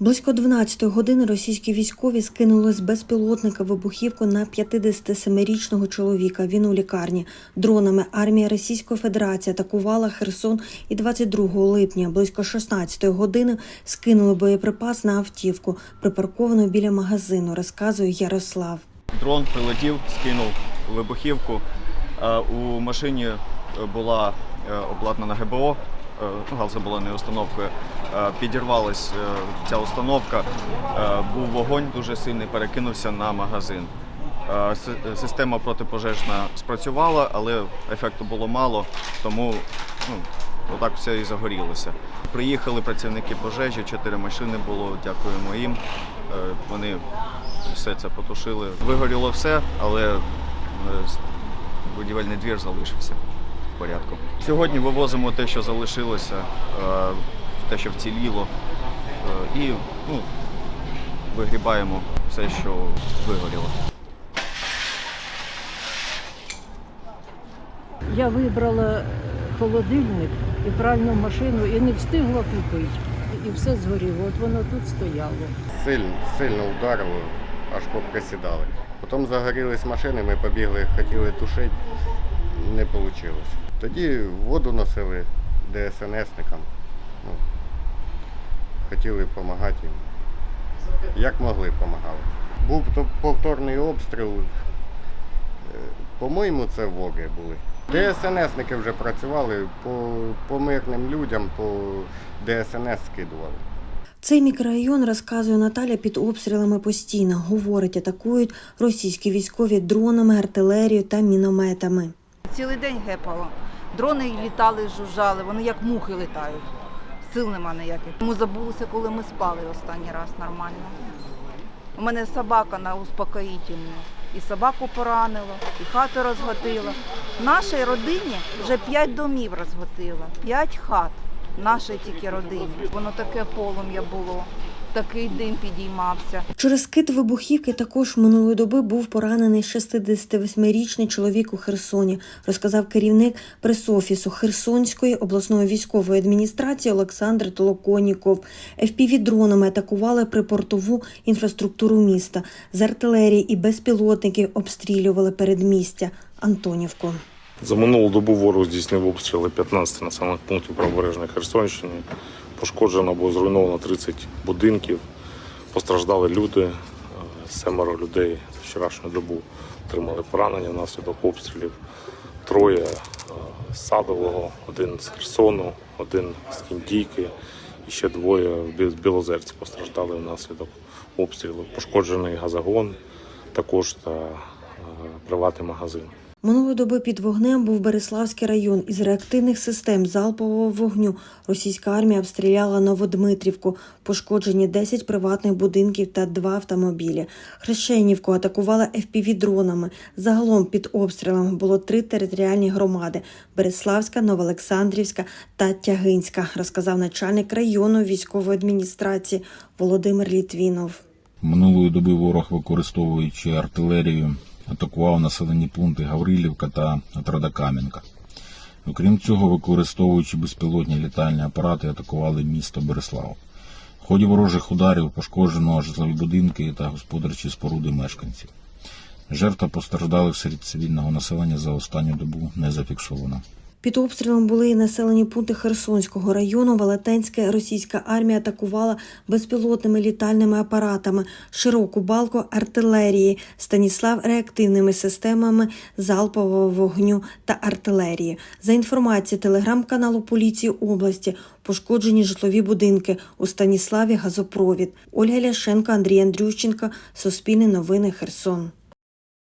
Близько 12 години російські військові скинули з безпілотника вибухівку на 57-річного чоловіка. Він у лікарні. Дронами армія Російської Федерації атакувала Херсон і 22 липня близько 16 години скинули боєприпас на автівку, припарковану біля магазину, розказує Ярослав. Дрон прилетів, скинув вибухівку. Е, У машині е, була е, обладнана ГБО, е, ну, газобалонною установкою. Е, Підірвалась е, ця установка. Е, Був вогонь дуже сильний, перекинувся на магазин. Система протипожежна спрацювала, але ефекту було мало, тому ну, отак все і загорілося. Приїхали працівники пожежі, чотири машини було, дякуємо їм. Вони все це потушили. Вигоріло все, але будівельний двір залишився в порядку. Сьогодні вивозимо те, що залишилося, е, те, що вціліло, е, і ну, вигрібаємо все, що вигоріло. Я вибрала холодильник і пральну машину і не встигла купити. І все згоріло. От воно тут стояло. Сильно, сильно ударило, аж поприсідали. Потім загорілись машини, ми побігли, хотіли тушити, не вийшло. Тоді воду носили ДСНСникам. Ну, хотіли допомагати їм. Як могли, допомагали. Був повторний обстріл. Е, По-моєму, це воги були. ДСНСники вже працювали по, по мирним людям, по ДСНС скидували. Цей мікрорайон, розказує Наталя, під обстрілами постійно. Говорить, атакують російські військові дронами, артилерією та мінометами. Цілий день гепало. Дрони літали, жужжали, вони як мухи літають. Сил нема ніяких. Ми забулися, коли ми спали останній раз нормально. У мене собака на успокоїтельні. І собаку поранило, і хату розготила. Нашій родині вже п'ять домів розготила, п'ять хат нашій тільки родині. Воно таке полум'я було, такий дим підіймався. Через скид вибухівки також минулої доби був поранений 68-річний чоловік у Херсоні, розказав керівник пресофісу Херсонської обласної військової адміністрації Олександр Толоконіков. FPV-дронами атакували припортову інфраструктуру міста. З артилерії і безпілотників обстрілювали передмістя Антонівку. За минулу добу ворог здійснив обстріли 15 населених пунктів правобережної Херсонщини. Пошкоджено або зруйновано 30 будинків. Постраждали люди. Е, Семеро людей за вчорашню добу отримали поранення внаслідок обстрілів. Троє е, з Садового, один з Херсону, один з Кіндійки і ще двоє з Білозерці постраждали внаслідок обстрілу. Пошкоджений газогон також та е, приватний магазин. Минулої доби під вогнем був Береславський район. Із реактивних систем залпового вогню російська армія обстріляла Новодмитрівку. Пошкоджені 10 приватних будинків та два автомобілі. Хрещенівку атакувала FPV-дронами. Загалом під обстрілами було три територіальні громади: Береславська, Новоолександрівська та Тягинська, розказав начальник району військової адміністрації Володимир Літвінов. Минулої доби ворог, використовуючи артилерію, атакував населені пункти Гаврилівка та Традокам'янка. Окрім цього, використовуючи безпілотні літальні апарати, атакували місто Береслав. В ході ворожих ударів пошкоджено житлові будинки та господарчі споруди мешканців. Жертва постраждалих серед цивільного населення за останню добу не зафіксовано. Під обстрілом були і населені пункти Херсонського району. Велетенська російська армія атакувала безпілотними літальними апаратами, широку балку артилерії, Станіслав реактивними системами залпового вогню та артилерії. За інформацією телеграм-каналу поліції області, пошкоджені житлові будинки у Станіславі газопровід. Ольга Ляшенко, Андрій Андрющенко, Суспільне новини Херсон.